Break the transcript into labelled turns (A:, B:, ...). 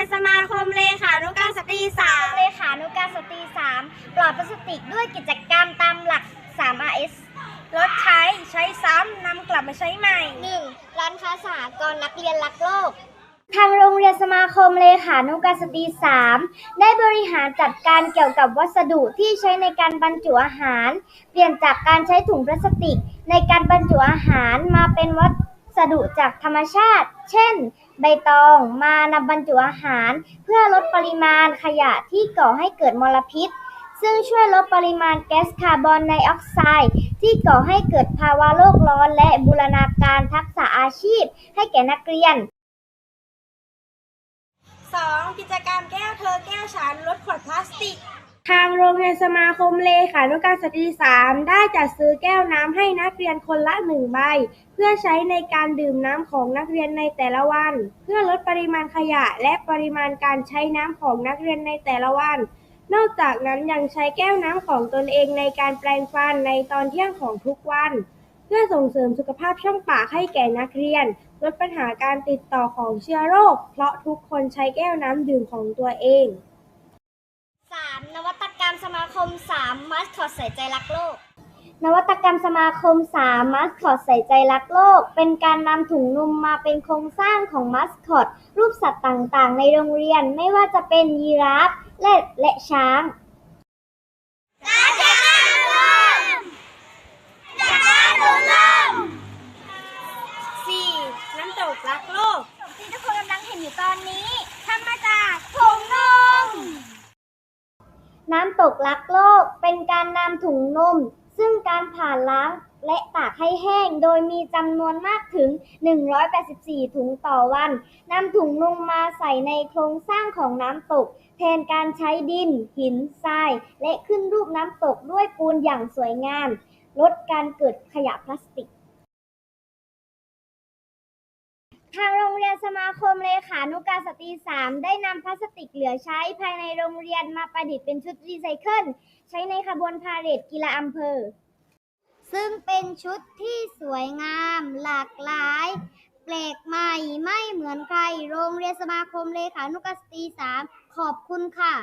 A: สู่โรงเรียนสมาคมเลขานุการสตรีสาม
B: เลขานุการสตรี3ปลอดพลาสติกด้วยกิจกรรมตามหลัก 3 RS
A: ลดใช้ใช้ซ้ำนำกลับมาใช้ใหม่
B: 1. ร้านค้าสหกรณ์นักเรียนรักโลก ทางโรงเรียนสมาคมเลขานุการสตรี3ได้บริหารจัดการเกี่ยวกับวัสดุที่ใช้ในการบรรจุอาหาร เปลี่ยนจากการใช้ถุงพลาสติก ในการบรรจุอาหารมาเป็นวัสดุจากธรรมชาติ เช่น ใบตองมานำบรรจุอาหาร เพื่อลดปริมาณขยะที่ก่อให้เกิดมลพิษ ซึ่งช่วยลดปริมาณแก๊สคาร์บอนไดออกไซด์ที่ก่อให้เกิดภาวะโลกร้อนและบูรณาการทักษะอาชีพให้แก่นักเรียน
A: 2. กิจกรรมแก้วเธอแก้วฉันลดขวดพลาสติก ทางโรงเรียนสมาคมเลขานุการสตรีสามได้จัดซื้อแก้วน้ำให้นักเรียนคนละหนึ่งใบ เพื่อใช้ในการดื่มน้ำของนักเรียนในแต่ละวัน เพื่อลดปริมาณขยะและปริมาณการใช้น้ำของนักเรียนในแต่ละวัน นอกจากนั้นยังใช้แก้วน้ำของตนเองในการแปรงฟันในตอนเที่ยงของทุกวัน เพื่อส่งเสริมสุขภาพช่องปากให้แก่นักเรียน ลดปัญหาการติดต่อของเชื้อโรค เพราะทุกคนใช้แก้วน้ำดื่มของตัวเอง
B: สมาคม3มัสคอตใส่ใจรักโลก นวัตกรรมสมาคม3มัสคอตใส่ใจรักโลก เป็นการนำถุงนมมาเป็นโครงสร้างของมัสคอตรูปสัตว์ต่างๆ ในโรงเรียนไม่ว่าจะเป็นยีราฟและและช้าง
A: 4. น้ำตกรักโลก
B: ที่ทุกคนกำลังเห็นอยู่ตอนนี้
A: ทำมาจากผงนม
B: น้ำตกรักโลก เป็นการนำถุงนม ซึ่งการผ่านล้างและตากให้แห้ง โดยมีจำนวนมากถึง 184 ถุงต่อวันนำถุงนมมาใส่ในโครงสร้างของน้ำตก แทนการใช้ดิน หินทราย และขึ้นรูปน้ำตกด้วยปูนอย่างสวยงาม ลดการเกิดขยะพลาส เรียนสมาคมเลขานุการสตรี3ได้นำพลาสติกเหลือใช้ภายในโรงเรียนมาประดิษฐ์เป็นชุดรีไซเคิลใช้ในขบวนพาเหรดกีฬาอำเภอ ซึ่งเป็นชุดที่สวยงามหลากหลายแปลกใหม่ไม่เหมือนใคร โรงเรียนสมาคมเลขานุการสตรี3ขอบคุณค่ะ